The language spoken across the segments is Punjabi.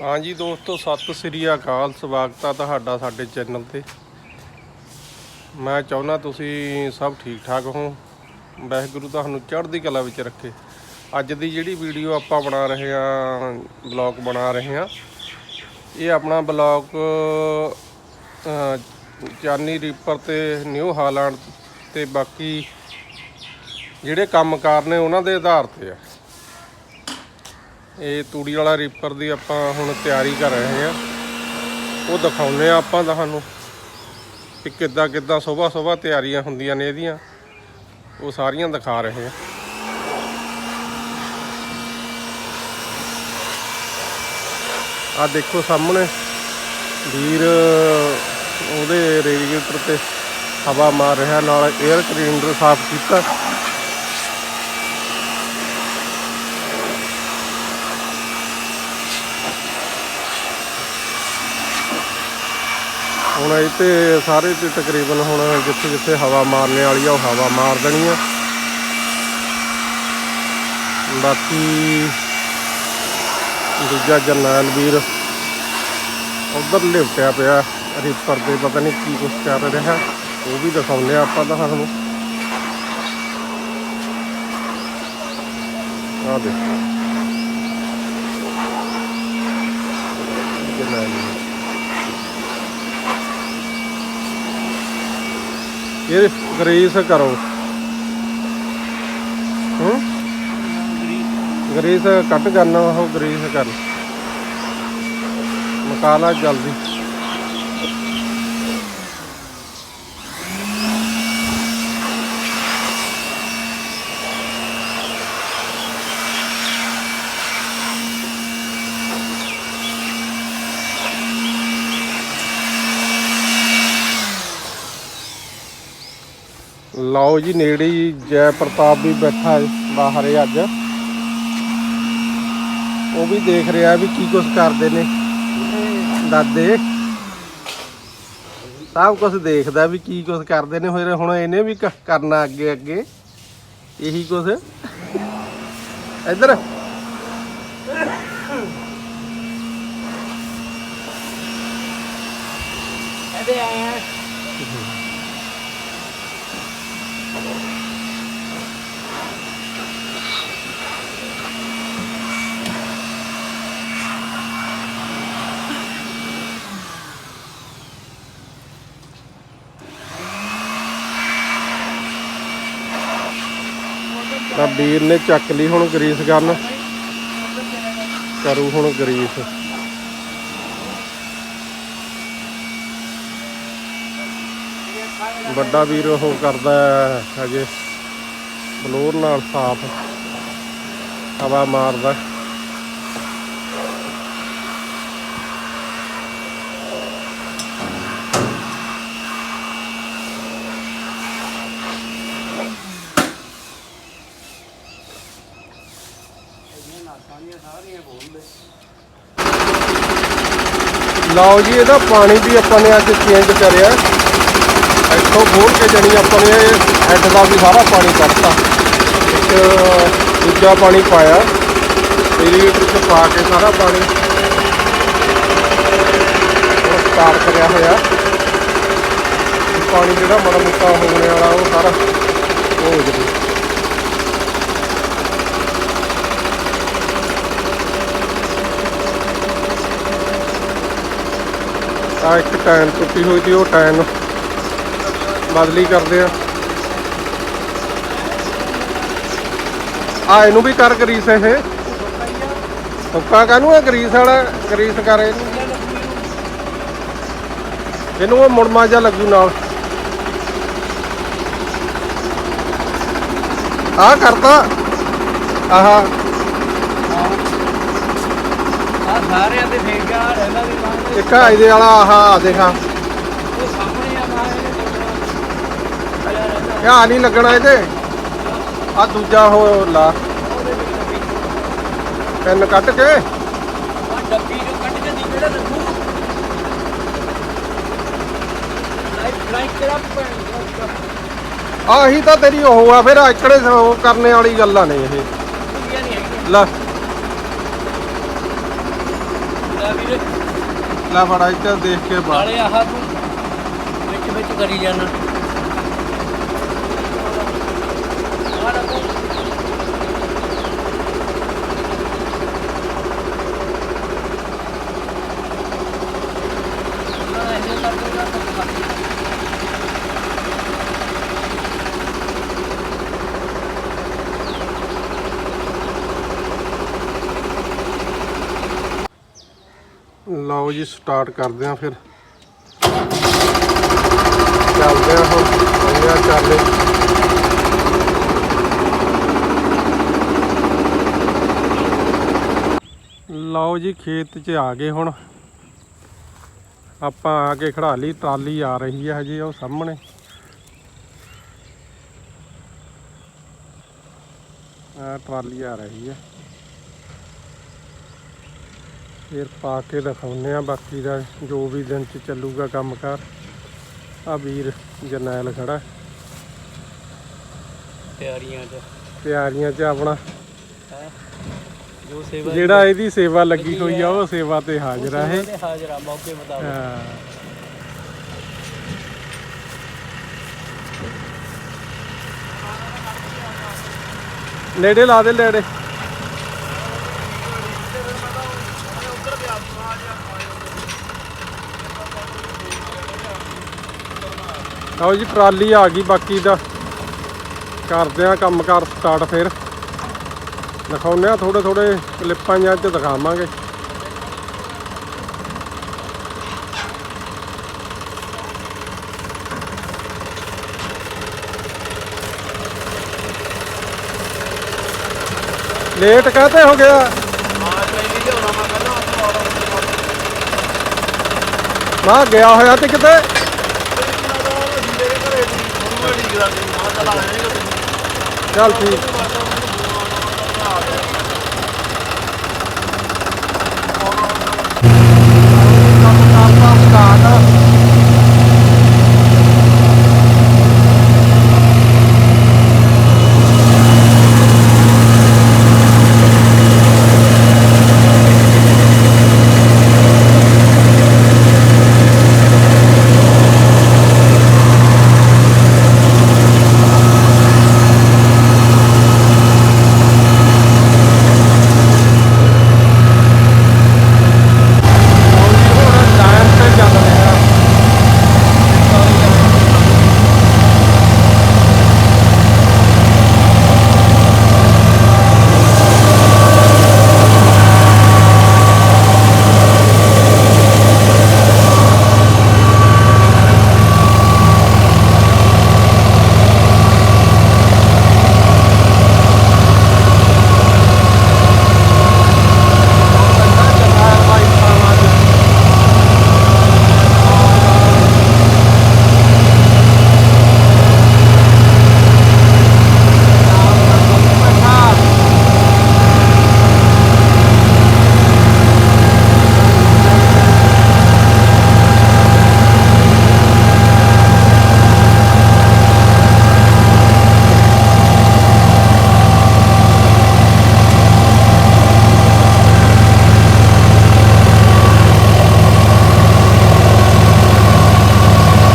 ਹਾਂਜੀ ਦੋਸਤੋ, ਸਤਿ ਸ੍ਰੀ ਅਕਾਲ, ਸਵਾਗਤ ਆ ਤੁਹਾਡਾ ਸਾਡੇ ਚੈਨਲ ਤੇ। ਮੈਂ ਚਾਹੁੰਦਾ ਤੁਸੀਂ ਸਭ ਠੀਕ ਠਾਕ ਹੋ ਵਾਹਿਗੁਰੂ ਤੁਹਾਨੂੰ ਚੜ੍ਹਦੀ ਕਲਾ ਵਿੱਚ ਰੱਖੇ। ਅੱਜ ਦੀ ਜਿਹੜੀ ਵੀਡੀਓ ਆਪਾਂ ਬਣਾ ਰਹੇ ਆ ਬਲੌਗ ਬਣਾ ਰਹੇ ਆ ਇਹ ਆਪਣਾ ਬਲੌਗ ਚਾਨੀ ਰੀਪਰ ਤੇ ਨਿਊ ਹਾਲੈਂਡ ਤੇ ਬਾਕੀ ਜਿਹੜੇ ਕੰਮਕਾਰ ਨੇ ਉਹਨਾਂ ਦੇ ਆਧਾਰ ਤੇ ਆ। ਇਹ ਤੂੜੀ ਵਾਲਾ ਰੀਪਰ ਦੀ ਆਪਾਂ ਹੁਣ ਤਿਆਰੀ ਕਰ ਰਹੇ ਹਾਂ। ਉਹ ਦਿਖਾਉਂਦੇ ਆ ਆਪਾਂ ਤੁਹਾਨੂੰ ਕਿ ਕਿੱਦਾਂ ਕਿੱਦਾਂ ਸਵੇਰ ਸਵੇਰ ਤਿਆਰੀਆਂ ਹੁੰਦੀਆਂ ਨੇ ਇਹਦੀਆਂ। ਉਹ ਸਾਰੀਆਂ ਦਿਖਾ ਰਹੇ ਆ ਆ ਦੇਖੋ ਸਾਹਮਣੇ, ਵੀਰ ਉਹਦੇ ਰੇਡੀਏਟਰ ਤੇ ਹਵਾ ਮਾਰ ਰਿਹਾ, ਨਾਲ 에ਅਰ ਕਲੀਨਰ ਸਾਫ਼ ਕੀਤਾ। ਹੁਣ ਇਹ ਤੇ ਸਾਰੇ ਤੇ ਤਕਰੀਬਨ ਹੁਣ ਜਿੱਥੇ ਜਿੱਥੇ ਹਵਾ ਮਾਰਨੇ ਵਾਲੀ ਆ, ਉਹ ਹਵਾ ਮਾਰ ਦੇਣੀ ਆ। ਬਾਕੀ ਦੂਜਾ ਜਰਨੈਲ ਵੀਰ ਉਧਰ ਲਿਪਟਿਆ ਪਿਆ ਰੀਪਰ ਦੇ ਪਤਾ ਨਹੀਂ ਕੀ ਕੁਛ ਕਰ ਰਿਹਾ, ਉਹ ਵੀ ਦਿਖਾਉਂਦੇ ਆ ਆਪਾਂ ਤੁਹਾਨੂੰ ਆ ਦੇ ਜਰਨੈਲ ਵੀਰ ਇਹ ਗਰੀਸ ਕਰੋ। ਹੂੰ? ਗਰੀਸ ਕੱਟ ਕਰਨਾ ਉਹ ਗਰੀਸ ਕਰ ਮਕਾਲਾ ਜਲਦੀ। ਲਓ ਜੀ, ਨੇੜੇ ਹੀ ਜੈ ਪ੍ਰਤਾਪ ਵੀ ਬੈਠਾ ਹੈ ਬਾਹਰ ਹੀ ਅੱਜ। ਉਹ ਵੀ ਦੇਖ ਰਿਹਾ ਵੀ ਕੀ ਕੁਝ ਕਰਦੇ ਨੇ ਦਾਦੇ। ਸਭ ਕੁਝ ਦੇਖਦਾ ਵੀ ਕੀ ਕੁਝ ਕਰਦੇ ਨੇ, ਫਿਰ ਹੁਣ ਇਹਨੇ ਵੀ ਕਰਨਾ ਅੱਗੇ ਅੱਗੇ। ਇਹੀ ਕੁਝ ਇੱਧਰ। ਇਹਦੇ ਆ ਤਾਂ ਵੀਰ ਨੇ ਚੱਕ ਲਈ ਹੁਣ ਗਰੀਸ ਕਰਨ ਕਰੂ ਹੁਣ ਗਰੀਸ। ਵੱਡਾ ਵੀਰ ਉਹ ਕਰਦਾ ਹੈ, ਹਜੇ ਬਲੋਰ ਨਾਲ ਸਾਫ਼ ਹਵਾ ਮਾਰਦਾ। ਲਓ ਜੀ, ਇਹਦਾ ਪਾਣੀ ਵੀ ਆਪਾਂ ਨੇ ਅੱਜ ਚੇਂਜ ਕਰਿਆ। ਇੱਥੋਂ ਖੋਲ ਕੇ ਜਣੀ ਆਪਾਂ ਨੇ ਹੈੱਡ ਦਾ ਵੀ ਸਾਰਾ ਪਾਣੀ ਕੱਢਤਾ। ਇੱਕ ਦੂਜਾ ਪਾਣੀ ਪਾਇਆ। ਲੀਟਰ ਚ ਪਾ ਕੇ ਸਾਰਾ ਪਾਣੀ। ਉਹ ਸਟਾਰਟ ਕਰਿਆ ਹੋਇਆ। ਪਾਣੀ ਜਿਹੜਾ ਮਾੜਾ ਮੋਟਾ ਹੋਣ ਵਾਲਾ ਉਹ ਸਾਰਾ ਉਹ ਹੋ ਜਾਵੇ ਆ ਇੱਕ ਟਾਇਰ ਟੁੱਟੀ ਹੋਈ ਸੀ, ਉਹ ਟਾਇਰ ਬਦਲੀ ਕਰਦੇ ਆ। ਆ, ਇਹਨੂੰ ਵੀ ਕਰ ਗਰੀਸ ਇਹ। ਹੁੱਕਾ ਕਾਹਨੂੰ ਆ? ਗਰੀਸ ਵਾਲਾ, ਗਰੀਸ ਕਰ ਇਹਨੂੰ। ਇਹਨੂੰ ਉਹ ਮੁੜਮਾ ਜਾ ਲੱਗੂ ਨਾਲ। ਆ ਕਰਤਾ। ਆਹਾ ਆ ਸਾਰਿਆਂ ਦੇ ਫੇਰ ਗਿਆ ਰਹਿੰਦਾ ਵੀ ਮਾਂ ਇੱਕ ਆ ਇਹਦੇ ਵਾਲਾ ਆਹਾ ਦੇਖਾ ਉਹ ਸਾਹਮਣੇ ਆ ਮਾਂ ਇਹਦੇ ਰਹਿੰਦਾ ਇਹ ਆ ਨਹੀਂ ਲੱਗਣਾ ਇਹਦੇ। ਆ ਦੂਜਾ ਉਹ ਲਾ। ਪੈਨ ਕੱਟ ਕੇ। ਆ ਡੱਬੀ ਨੂੰ ਕੱਢ ਕੇ ਦੀ ਜਿਹੜਾ ਰੱਖੂ? ਲਾਈਟ ਲਾਈਟ ਤੇਰਾ ਪੈਣ ਆਹੀ ਤਾਂ ਤੇਰੀ ਉਹ ਆ ਫਿਰ ਇਕੜੇ ਉਹ ਕਰਨੇ ਵਾਲੀ ਗੱਲਾਂ ਨੇ ਇਹ। ਨਹੀਂ ਹੈਗੀ ਲੈ ਲੈ ਲਾ ਵੀਰੇ ਲੈ ਬੜਾ ਇੱਥੇ ਦੇਖ ਕੇ ਬਾਹਰ। ਨਾਲੇ ਆਹ ਤੂੰ ਵਿੱਚ ਵਿੱਚ ਕਰੀ ਜਾਣਾ ਆਹ ਰੱਖੋ ਨਾ ਇਹ ਤਾਂ ਪੂਰਾ ਪੱਕਾ ਲਓ ਜੀ ਸਟਾਰਟ ਕਰਦੇ ਆ ਫਿਰ। ਚੱਲਦੇ ਆ ਹੁਣ। ਆਈਆਂ ਚਾਲੇ। ਲਓ ਜੀ, ਖੇਤ 'ਚ ਆ ਗਏ ਹੁਣ। ਆਪਾਂ ਆ ਕੇ ਖੜਾ ਲਈ ਟਰਾਲੀ ਆ ਰਹੀ ਹੈ ਹਜੇ ਉਹ ਸਾਹਮਣੇ। ਆ ਟਰਾਲੀ ਆ ਰਹੀ ਹੈ। ਫਿਰ ਪਾ ਕੇ ਦਿਖਾਉਂਦੇ ਆ ਬਾਕੀ ਦਾ ਜੋ ਵੀ ਦਿਨ ਚ ਚੱਲੂਗਾ ਕੰਮਕਾਰ। ਆ ਵੀਰ ਜਰਨੈਲ ਖੜਾ। ਤਿਆਰੀਆਂ ਚ। ਤਿਆਰੀਆਂ ਚ ਆਪਣਾ। ਹੈ? ਜੋ ਸੇਵਾ ਜਿਹੜਾ ਇਹਦੀ ਸੇਵਾ ਲੱਗੀ ਹੋਈ ਆ ਉਹ ਸੇਵਾ ਤੇ ਹਾਜ਼ਰ ਆ ਇਹ। ਤੇ ਹਾਜ਼ਰ ਆ ਮੌਕੇ ਮੁਤਾਬਕ। ਹਾਂ। ਨੇੜੇ ਲਾ ਦੇ ਨੇੜੇ। ਆਓ ਜੀ, ਟਰਾਲੀ ਆ ਗਈ ਬਾਕੀ ਦਾ। ਕਰਦੇ ਆ ਕੰਮਕਾਰ ਸਟਾਰਟ ਫਿਰ। ਦਿਖਾਉਂਦੇ ਆ ਥੋੜੇ ਥੋੜੇ ਕਲਿੱਪਾਂ ਜਾਂ ਚ ਦਿਖਾਵਾਂਗੇ। ਲੇਟ ਕਾਹਤੇ ਹੋ ਗਿਆ? ਮੈਂ ਗਿਆ ਹੋਇਆ ਤੇ ਕਿਤੇ? ਚੱਲ ਠੀਕ। ਕੰਮ ਕਰਤਾ ਸਟਾਰਟ ਹੁਣ ਟਾਇਰ ਤੇ ਚੱਲ ਰਿਹਾ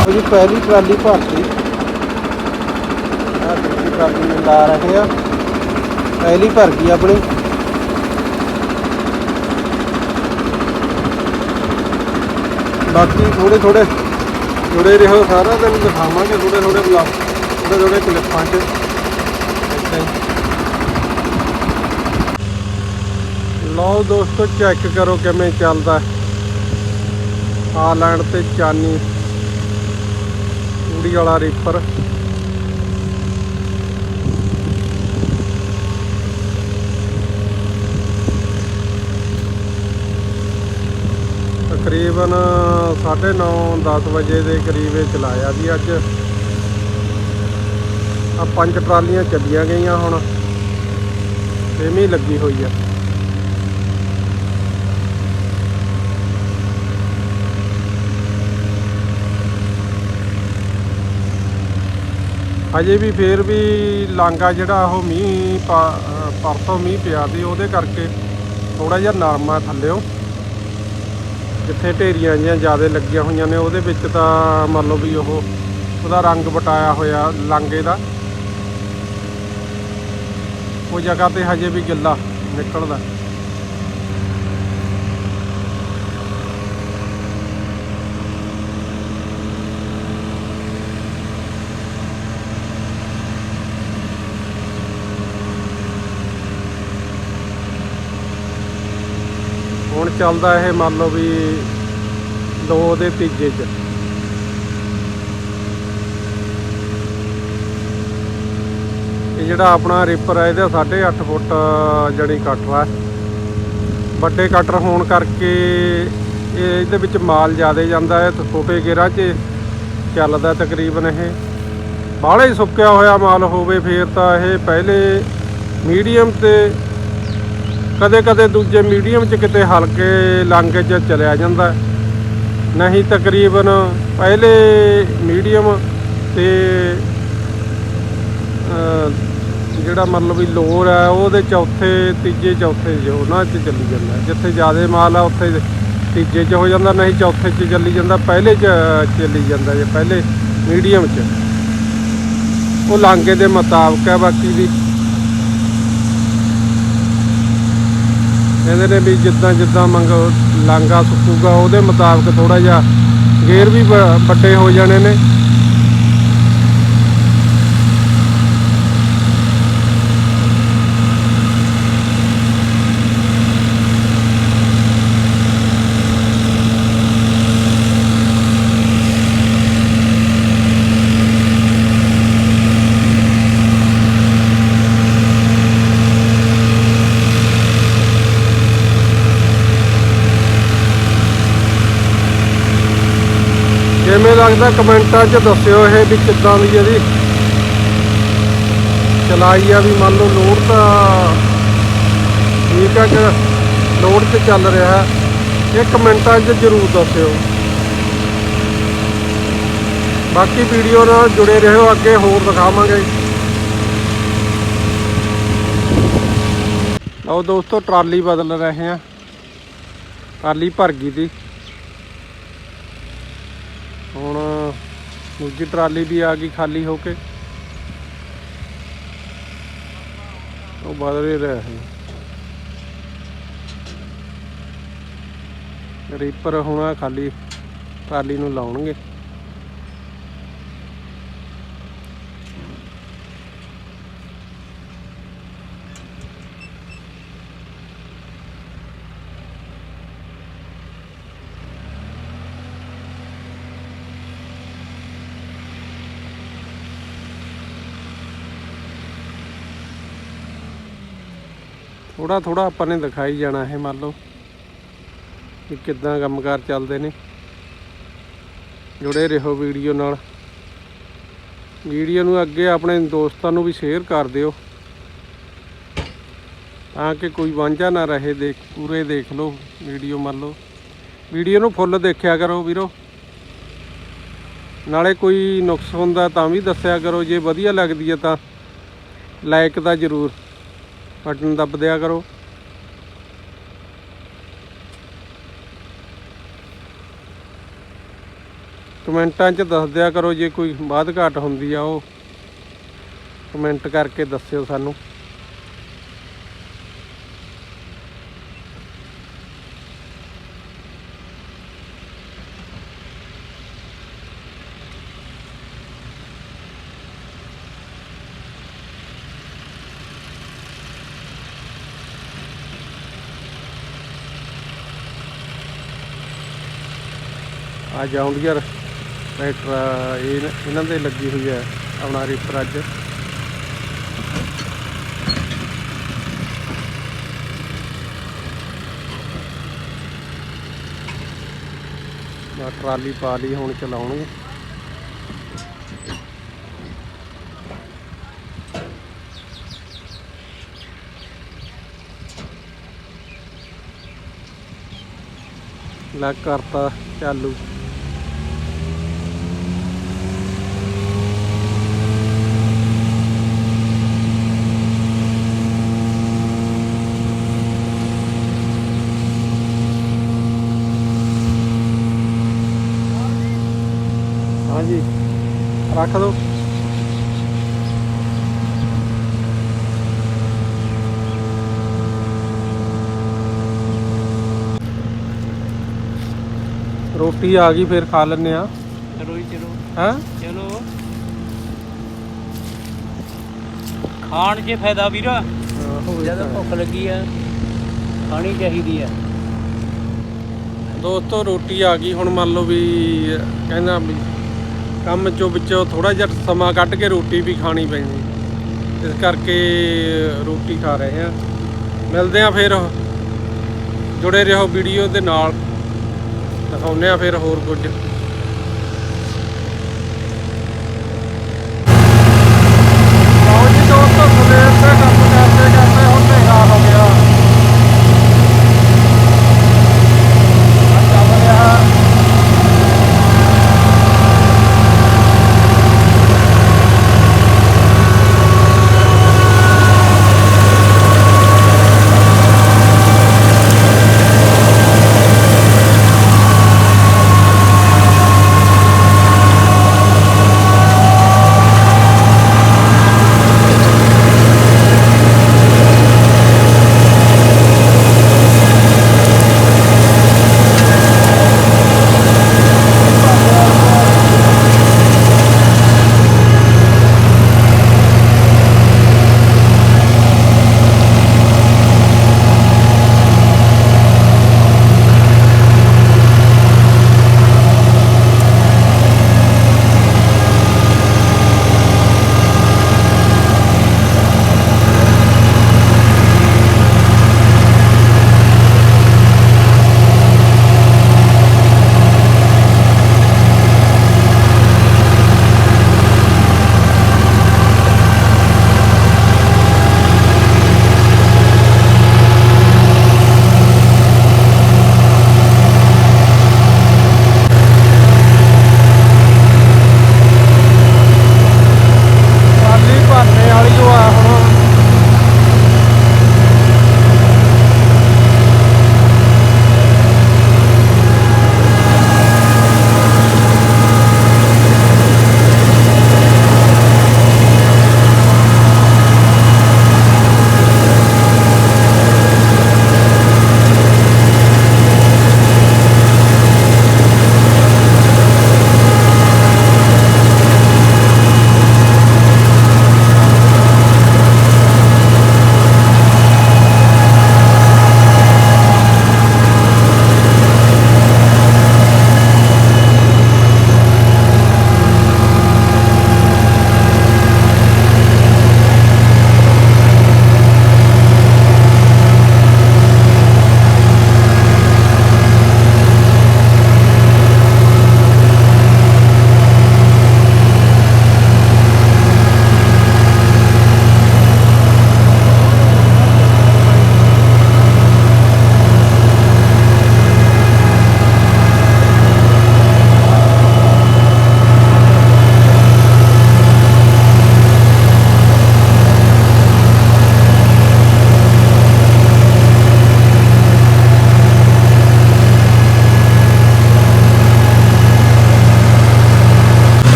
ਉਹਦੀ ਪਹਿਲੀ ਟਰਾਲੀ ਭਰਤੀ। ਆ ਦੂਜੀ ਟਰਾਲੀ ਨੂੰ ਲਾ ਰਹੇ ਆ। ਪਹਿਲੀ ਭਰ ਗਈ ਆਪਣੀ। ਬਾਕੀ ਥੋੜੇ ਥੋੜੇ ਜੁੜੇ ਰਹੋ ਸਾਰਾ ਦਿਨ, ਦਿਖਾਵਾਂਗੇ ਥੋੜੇ ਥੋੜੇ ਬਲੌਗ ਥੋੜੇ ਥੋੜੇ ਕਲਿੱਪਾਂ 'ਚ। ਲਓ ਦੋਸਤੋ ਚੈੱਕ ਕਰੋ ਕਿਵੇਂ ਚੱਲਦਾ। ਆਲੈਂਡ ਤੇ ਚਾਨੀ। ਊੜੀ ਵਾਲਾ ਰੀਪਰ। ਤਕਰੀਬਨ 9:30 10 ਵਜੇ ਦੇ ਕਰੀਬ ਇਹ ਚਲਾਇਆ ਜੀ ਅੱਜ। ਆ ਪੰਜ ਟਰਾਲੀਆਂ ਚੱਲੀਆਂ ਗਈਆਂ ਹੁਣ। ਛੇਵੀਂ ਲੱਗੀ ਹੋਈ ਆ। ਹਜੇ ਵੀ ਫੇਰ ਵੀ ਲਾਂਗਾ ਜਿਹੜਾ ਉਹ ਮੀਂਹ ਪਾ- ਅਹ ਪਰਸੋਂ ਮੀਂਹ ਪਿਆ ਸੀ, ਉਹਦੇ ਕਰਕੇ ਥੋੜਾ ਜਿਹਾ ਨਰਮਾ ਥੱਲਿਓ। ਜਿੱਥੇ ਢੇਰੀਆਂ ਜਿਹੀਆਂ ਜ਼ਿਆਦਾ ਲੱਗੀਆਂ ਹੋਈਆਂ ਨੇ, ਉਹਦੇ ਵਿੱਚ ਤਾਂ ਮੰਨ ਲਓ ਵੀ ਉਹ ਉਹਦਾ ਰੰਗ ਬਟਾਇਆ ਹੋਇਆ ਲਾਂਗੇ ਦਾ। ਉਹ ਜਗ੍ਹਾ ਤੇ ਹਜੇ ਵੀ ਗਿੱਲਾ ਨਿਕਲਦਾ ਹੁਣ ਚੱਲਦਾ ਇਹ ਮੰਨ ਲਓ ਵੀ ਦੋ ਦੇ ਤੀਜੇ ਚ। ਇਹ ਜਿਹੜਾ ਆਪਣਾ ਰਿਪਰ ਹੈ ਇਹਦਾ 8.5 ਫੁੱਟ ਜਣੀ ਕਟਰ ਹੈ ਵੱਡੇ ਕਟਰ ਹੋਣ ਕਰਕੇ ਇਹ ਇਹਦੇ ਵਿੱਚ ਮਾਲ ਜ਼ਿਆਦਾ ਜਾਂਦਾ ਹੈ ਤੇ ਛੋਟੇ ਗੇਰਾਂ 'ਚ ਚੱਲਦਾ ਤਕਰੀਬਨ ਇਹ। ਬਾਹਲਾ ਹੀ ਸੁੱਕਿਆ ਹੋਇਆ ਮਾਲ ਹੋਵੇ ਫੇਰ ਤਾਂ ਇਹ ਪਹਿਲੇ ਮੀਡੀਅਮ ਤੇ ਕਦੇ ਕਦੇ ਦੂਜੇ ਮੀਡੀਅਮ 'ਚ ਕਿਤੇ ਹਲਕੇ ਲਾਂਗੇ 'ਚ ਚਲਿਆ ਜਾਂਦਾ। ਨਹੀਂ ਤਕਰੀਬਨ ਪਹਿਲੇ ਮੀਡੀਅਮ ਤੇ ਜਿਹੜਾ ਮਤਲਬ ਵੀ ਲੋਰ ਹੈ ਉਹਦੇ ਚੌਥੇ, ਤੀਜੇ ਚੌਥੇ ਜੋ ਉਹਨਾਂ 'ਚ ਚੱਲੀ ਜਾਂਦਾ। ਜਿੱਥੇ ਜ਼ਿਆਦਾ ਮਾਲ ਆ, ਉੱਥੇ ਤੀਜੇ 'ਚ ਹੋ ਜਾਂਦਾ, ਨਹੀਂ ਚੌਥੇ 'ਚ ਚੱਲੀ ਜਾਂਦਾ, ਪਹਿਲੇ 'ਚ ਚੱਲੀ ਜਾਂਦਾ ਜੇ, ਪਹਿਲੇ ਮੀਡੀਅਮ 'ਚ। ਉਹ ਲਾਂਗੇ ਦੇ ਮੁਤਾਬਕ ਹੈ ਬਾਕੀ ਦੀ ਕਹਿੰਦੇ ਨੇ ਵੀ ਜਿੱਦਾਂ ਜਿੱਦਾਂ ਮੰਗ ਲਾਂਗਾ ਸੁੱਕੂਗਾ ਉਹਦੇ ਮੁਤਾਬਕ ਥੋੜਾ ਜਿਹਾ ਗੇਅਰ ਵੀ ਵ- ਵੱਡੇ ਹੋ ਜਾਣੇ ਨੇ ਕਿਵੇਂ ਲੱਗਦਾ ਕਮੈਂਟਾਂ 'ਚ ਦੱਸਿਓ ਇਹ ਵੀ ਕਿੱਦਾਂ ਦੀ ਇਹਦੀ ਚਲਾਈ ਆ ਵੀ ਮੰਨ ਲਓ ਲੋਡ ਤਾਂ ਠੀਕ ਆ ਕਿ ਲੋਡ ਤੇ ਚੱਲ ਰਿਹਾ ਇਹ ਕਮੈਂਟਾਂ 'ਚ ਜ਼ਰੂਰ ਦੱਸਿਓ। ਬਾਕੀ ਵੀਡੀਓ ਨਾਲ ਜੁੜੇ ਰਹੋ, ਅੱਗੇ ਹੋਰ ਦਿਖਾਵਾਂਗੇ। ਲਓ ਦੋਸਤੋ, ਟਰਾਲੀ ਬਦਲ ਰਹੇ ਆ ਟਰਾਲੀ ਭਰ ਗਈ ਦੀ ਹੁਣ ਦੂਜੀ ਟਰਾਲੀ ਵੀ ਆ ਗਈ ਖਾਲੀ ਹੋ ਕੇ। ਉਹ ਬਦਲ ਹੀ ਰਿਹਾ ਹੈ ਰੀਪਰ ਹੁਣ ਖਾਲੀ, ਟਰਾਲੀ ਨੂੰ ਲਾਉਣਗੇ। ਥੋੜਾ ਥੋੜਾ ਆਪਾਂ ਨੇ ਦਿਖਾਈ ਜਾਣਾ ਇਹ ਮੰਨ ਲਓ ਕਿ ਕਿੱਦਾਂ ਕੰਮਕਾਰ ਚੱਲਦੇ ਨੇ। ਜੁੜੇ ਰਹੋ ਵੀਡੀਓ ਨਾਲ। ਵੀਡੀਓ ਨੂੰ ਅੱਗੇ ਆਪਣੇ ਦੋਸਤਾਂ ਨੂੰ ਵੀ ਸ਼ੇਅਰ ਕਰ ਦਿਓ। ਤਾਂ ਕਿ ਕੋਈ ਵਾਂਝਾ ਨਾ ਰਹੇ ਦੇਖ, ਪੂਰੇ ਦੇਖ ਲਓ ਵੀਡੀਓ ਮੰਨ ਲਓ। ਵੀਡੀਓ ਨੂੰ ਫੁੱਲ ਦੇਖਿਆ ਕਰੋ ਵੀਰੋ। ਨਾਲੇ ਕੋਈ ਨੁਕਸ ਹੁੰਦਾ ਤਾਂ ਵੀ ਦੱਸਿਆ ਕਰੋ। ਜੇ ਵਧੀਆ ਲੱਗਦੀ ਹੈ ਤਾਂ ਲਾਈਕ ਤਾਂ ਜ਼ਰੂਰ ਬਟਨ ਦੱਬ ਦਿਆ ਕਰੋ। ਕਮੈਂਟਾਂ 'ਚ ਦੱਸ ਦਿਆ ਕਰੋ, ਜੇ ਕੋਈ ਬਾਤ ਘਾਟ ਹੁੰਦੀ ਆ ਉਹ। ਕਮੈਂਟ ਕਰਕੇ ਦੱਸਿਓ ਸਾਨੂੰ। ਆ ਜੌਂਡੀਅਰ ਟਰੈਕਟਰ, ਇਹ ਇਹਨਾਂ ਦੇ ਲੱਗੀ ਹੋਈ ਹੈ ਆਪਣਾ ਰੀਪਰ ਅੱਜ। ਟਰਾਲੀ ਪਾ ਲਈ ਹੁਣ ਚਲਾਉਣਗੇ ਲੱਗ ਕਰਤਾ ਚਾਲੂ। ਰੱਖ ਦੋ ਰੋਟੀ ਆ ਗਈ ਫਿਰ ਖਾ ਲੈਨੇ ਆ ਚਲੋ ਜੀ ਚਲੋ। ਹੈਂ? ਚਲੋ। ਖਾਣ 'ਚ ਫਾਇਦਾ ਵੀਰ। ਜਦੋਂ ਭੁੱਖ ਲੱਗੀ ਆ ਖਾਣੀ ਚਾਹੀਦੀ ਆ। ਦੋਸਤੋ ਰੋਟੀ ਆ ਗਈ। ਹੁਣ ਮੰਨ ਲਓ ਵੀ ਕਹਿੰਦਾ ਵੀ ਕੰਮ ਚੋਂ ਵਿੱਚੋਂ ਥੋੜਾ ਜਿਹਾ ਸਮਾਂ ਕੱਢ ਕੇ ਰੋਟੀ ਵੀ ਖਾਣੀ ਪੈਂਦੀ ਇਸ ਕਰਕੇ ਰੋਟੀ ਖਾ ਰਹੇ ਆ ਮਿਲਦੇ ਆ ਫਿਰ। ਜੁੜੇ ਰਹੋ ਵੀਡੀਓ ਦੇ ਨਾਲ। ਦਿਖਾਉਂਦੇ ਆ ਫਿਰ ਹੋਰ ਕੁਝ।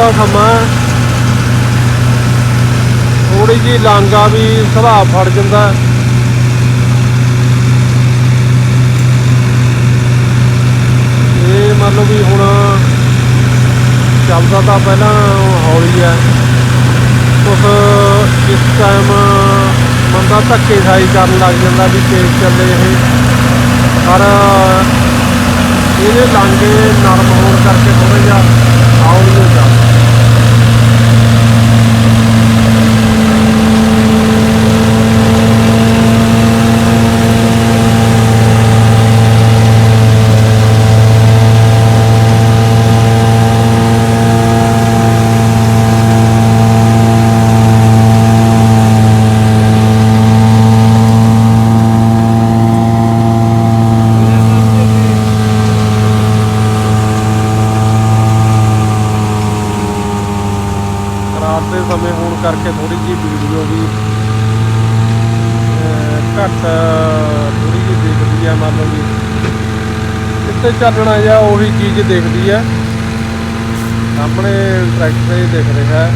ਦਾ ਸਮਾਂ ਹੈ। ਥੋੜੀ ਜੀ ਲਾਂਗਾ ਵੀ ਸੁਭਾਅ ਫੜ ਜਾਂਦਾ ਇਹ ਮੰਨ ਲਓ ਵੀ ਹੁਣ ਚੱਲਦਾ ਤਾਂ ਪਹਿਲਾਂ ਹੌਲੀ ਹੈ। ਕੁਛ ਇਸ ਟਾਈਮ ਬੰਦਾ ਧੱਕੇ ਖਾਈ ਕਰਨ ਲੱਗ ਜਾਂਦਾ ਵੀ ਤੇਜ਼ ਚੱਲੇ ਇਹ। ਪਰ ਇਹਦੇ ਲਾਂਗੇ ਨਰਮ ਹੋਣ ਕਰਕੇ ਥੋੜਾ ਜਿਹਾ ਹੌਲੀ ਹੋ ਜਾਂਦਾ ਰਾਤ ਦੇ ਸਮੇਂ ਹੋਣ ਕਰਕੇ ਥੋੜੀ ਜੀ ਵੀਡੀਓ ਵੀ ਅਹ, ਘੱਟ ਥੋੜੀ ਜੀ ਦਿਖਦੀ ਆ ਮੰਨ ਚੱਲਣਾ ਜਾਂ ਉਹੀ ਚੀਜ਼ ਦਿਖਦੀ ਹੈ। ਸਾਹਮਣੇ ਟਰੈਕਟਰ ਹੀ ਦਿਖ ਰਿਹਾ ਹੈ।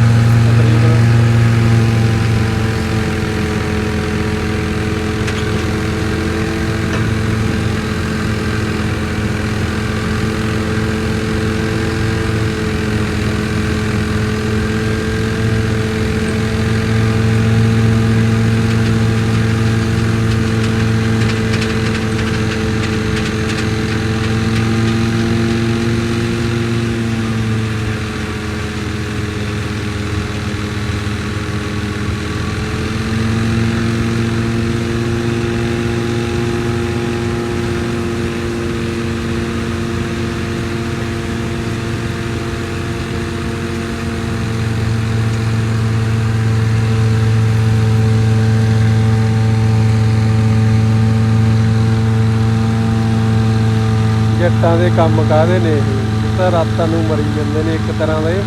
ਜੱਟਾਂ ਦੇ ਕੰਮ ਕਾਹਦੇ ਨੇ ਇਹ? ਇਹ ਤਾਂ ਰਾਤਾਂ ਨੂੰ ਮਰੀ ਜਾਂਦੇ ਨੇ ਇੱਕ ਤਰ੍ਹਾਂ ਦੇ।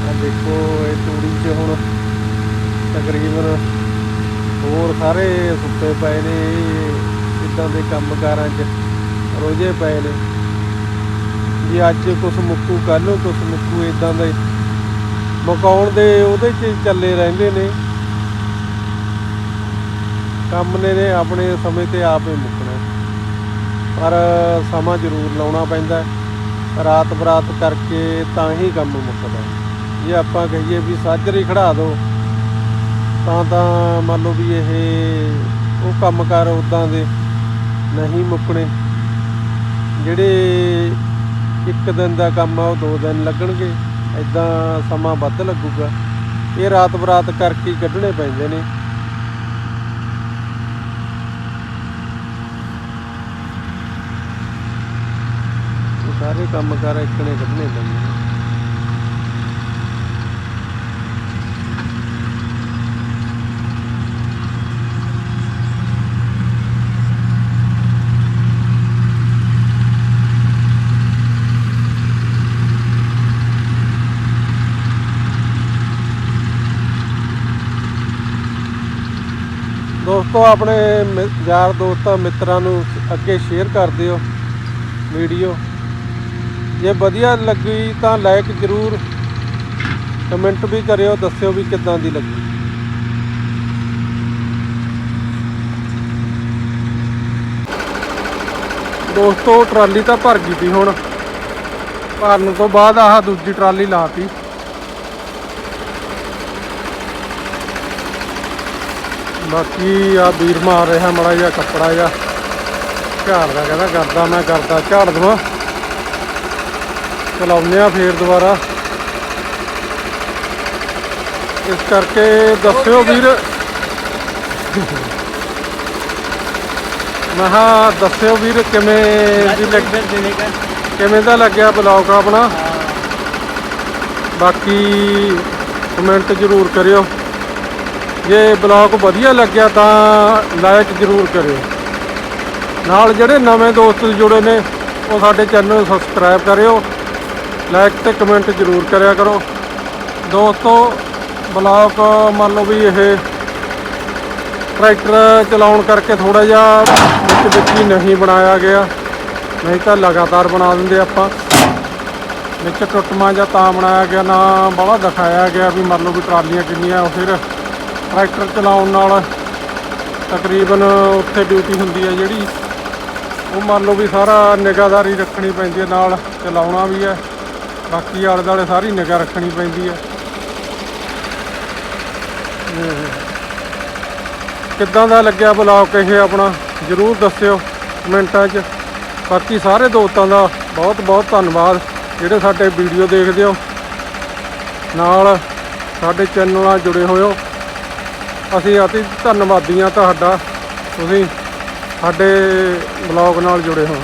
ਆ ਦੇਖੋ, ਇਹ ਤੂੜੀ 'ਚ ਹੁਣ ਤਕਰੀਬਨ ਹੋਰ ਸਾਰੇ ਸੁੱਤੇ ਪਏ ਨੇ। ਇਦਾਂ ਦੇ ਕੰਮਕਾਰਾਂ 'ਚ ਰੋਜੇ ਪਏ ਨੇ। ਵੀ ਅੱਜ ਕੁਛ ਮੁੱਕੂ ਕੱਲ ਨੂੰ ਕੁਛ ਮੁੱਕੂ, ਇਦਾਂ ਦੇ ਮੁਕਾਉਣ ਦੇ ਉਹਦੇ 'ਚ ਚੱਲੇ ਰਹਿੰਦੇ ਨੇ। ਕੰਮ ਨੇ ਆਪਣੇ ਸਮੇਂ ਤੇ ਆਪ ਹੀ ਮੁੱਕਣਾ ਪਰ ਸਮਾਂ ਜ਼ਰੂਰ ਲਾਉਣਾ ਪੈਂਦਾ ਰਾਤ ਬਰਾਤ ਕਰਕੇ ਤਾਂ ਹੀ ਕੰਮ ਮੁੱਕਦਾ ਜੇ ਆਪਾਂ ਕਹੀਏ ਵੀ ਸਾਜਰੀ ਖੜਾ ਦਿਓ ਤਾਂ ਤਾਂ ਮੰਨ ਲਓ ਵੀ ਇਹ ਉਹ ਕੰਮਕਾਰ ਉਦਾਂ ਦੇ ਨਹੀਂ ਮੁੱਕਣੇ। ਜਿਹੜੇ ਇੱਕ ਦਿਨ ਦਾ ਕੰਮ ਆ, ਉਹ ਦੋ ਦਿਨ ਲੱਗਣਗੇ। ਐਦਾਂ ਸਮਾਂ ਵੱਧ ਲੱਗੂਗਾ। ਇਹ ਰਾਤ ਬਰਾਤ ਕਰਕੇ ਕੱਢਣੇ ਪੈਂਦੇ ਨੇ ਇਹ ਸਾਰੇ ਕੰਮ ਕਾਰ ਇਕਣੇ ਕੱਢਣੇ ਪੈਂਦੇ ਦੋਸਤੋ, ਆਪਣੇ ਯਾਰ ਦੋਸਤਾਂ, ਮਿੱਤਰਾਂ ਨੂੰ ਅੱਗੇ ਸ਼ੇਅਰ ਕਰ ਦਿਓ ਵੀਡੀਓ ਜੇ ਵਧੀਆ ਲੱਗੀ ਤਾਂ ਲਾਈਕ ਜ਼ਰੂਰ ਕਮੈਂਟ ਵੀ ਕਰਿਓ, ਦੱਸਿਓ ਵੀ ਕਿੱਦਾਂ ਦੀ ਲੱਗੀ। ਦੋਸਤੋ, ਟਰਾਲੀ ਤਾਂ ਭਰ ਗਈ ਤੀ ਹੁਣ। ਭਰਨ ਤੋਂ ਬਾਅਦ ਆਹ ਦੂਜੀ ਟਰਾਲੀ ਲਾਤੀ। ਬਾਕੀ ਆ ਵੀਰ ਮਾਰ ਰਿਹਾ, ਮੜਾ ਜਿਹਾ ਕੱਪੜਾ ਜਿਹਾ। ਝਾੜਦਾ ਕਹਿੰਦਾ, ਕਰਦਾ ਮੈਂ ਕਰਦਾ, ਝਾੜ ਦਵਾਂ। ਚਲਾਉਂਦੇ ਆ ਫੇਰ ਦੁਬਾਰਾ। ਇਸ ਕਰਕੇ ਦੱਸਿਓ ਵੀਰ। ਮਹਾ ਦੱਸਿਓ ਵੀਰ ਕਿਵੇਂ ਦੀ ਲੱਗ ਕਿਵੇਂ ਦਾ ਲੱਗਿਆ ਬਲੌਗ ਆਪਣਾ? ਬਾਕੀ ਕਮੈਂਟ ਜ਼ਰੂਰ ਕਰਿਓ। ਜੇ ਬਲੌਗ ਵਧੀਆ ਲੱਗਿਆ ਤਾਂ ਲਾਈਕ ਜ਼ਰੂਰ ਕਰਿਓ। ਨਾਲ ਜਿਹੜੇ ਨਵੇਂ ਦੋਸਤ ਜੁੜੇ ਨੇ ਉਹ ਸਾਡੇ ਚੈਨਲ ਨੂੰ ਸਬਸਕ੍ਰਾਈਬ ਕਰਿਓ। ਲਾਈਕ ਤੇ ਕਮੈਂਟ ਜ਼ਰੂਰ ਕਰਿਆ ਕਰੋ। ਦੋਸਤੋ, ਬਲੌਗ ਮੰਨ ਲਓ ਵੀ ਇਹ ਟਰੈਕਟਰ ਚਲਾਉਣ ਕਰਕੇ ਥੋੜਾ ਜਿਹਾ ਵਿੱਚ ਵਿੱਚ ਹੀ ਨਹੀਂ ਬਣਾਇਆ ਗਿਆ। ਨਹੀਂ ਤਾਂ ਲਗਾਤਾਰ ਬਣਾ ਦਿੰਦੇ ਆਪਾਂ। ਵਿੱਚ ਟੁੱਟਮਾ ਜਾਂ ਤਾਂ ਬਣਾਇਆ ਗਿਆ, ਨਾ ਬੜਾ ਦਿਖਾਇਆ ਗਿਆ ਵੀ ਮੰਨ ਲਓ ਵੀ ਟਰਾਲੀਆਂ ਕਿੰਨੀਆਂ ਫਿਰ ਟਰੈਕਟਰ ਚਲਾਉਣ ਨਾਲ ਤਕਰੀਬਨ ਉੱਥੇ ਡਿਊਟੀ ਹੁੰਦੀ ਹੈ ਜਿਹੜੀ। ਉਹ ਮੰਨ ਲਓ ਵੀ ਸਾਰਾ ਨਿਗਾਹਦਾਰੀ ਰੱਖਣੀ ਪੈਂਦੀ ਹੈ ਨਾਲ ਚਲਾਉਣਾ ਵੀ ਹੈ ਬਾਕੀ ਆਲੇ ਦੁਆਲੇ ਸਾਰੀ ਨਿਗਾਹ ਰੱਖਣੀ ਪੈਂਦੀ ਹੈ। ਕਿੱਦਾਂ ਦਾ ਲੱਗਿਆ ਬਲੌਗ ਇਹ ਆਪਣਾ? ਜਰੂਰ ਦੱਸਿਓ ਕਮੈਂਟਾਂ 'ਚ। ਬਾਕੀ ਸਾਰੇ ਦੋਸਤਾਂ ਦਾ ਬਹੁਤ ਬਹੁਤ ਧੰਨਵਾਦ, ਜਿਹੜੇ ਸਾਡੇ ਵੀਡੀਓ ਦੇਖਦੇ ਹੋ। ਨਾਲ ਸਾਡੇ ਚੈਨਲ ਨਾਲ ਜੁੜੇ ਹੋਏ ਹੋ ਅਸੀਂ ਅਤੀ ਧੰਨਵਾਦੀ ਹਾਂ ਤੁਹਾਡਾ। ਤੁਸੀਂ ਸਾਡੇ ਬਲੌਗ ਨਾਲ ਜੁੜੇ ਹੋ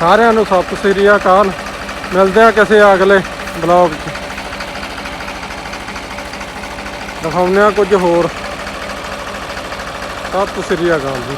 ਸਾਰਿਆਂ ਨੂੰ ਸਤਿ ਸ੍ਰੀ ਅਕਾਲ। ਮਿਲਦੇ ਆ ਕਿਸੇ ਅਗਲੇ ਬਲੌਗ 'ਚ। ਦਿਖਾਉਂਦੇ ਆ ਕੁਝ ਹੋਰ। ਸਤਿ ਸ੍ਰੀ ਅਕਾਲ ਜੀ।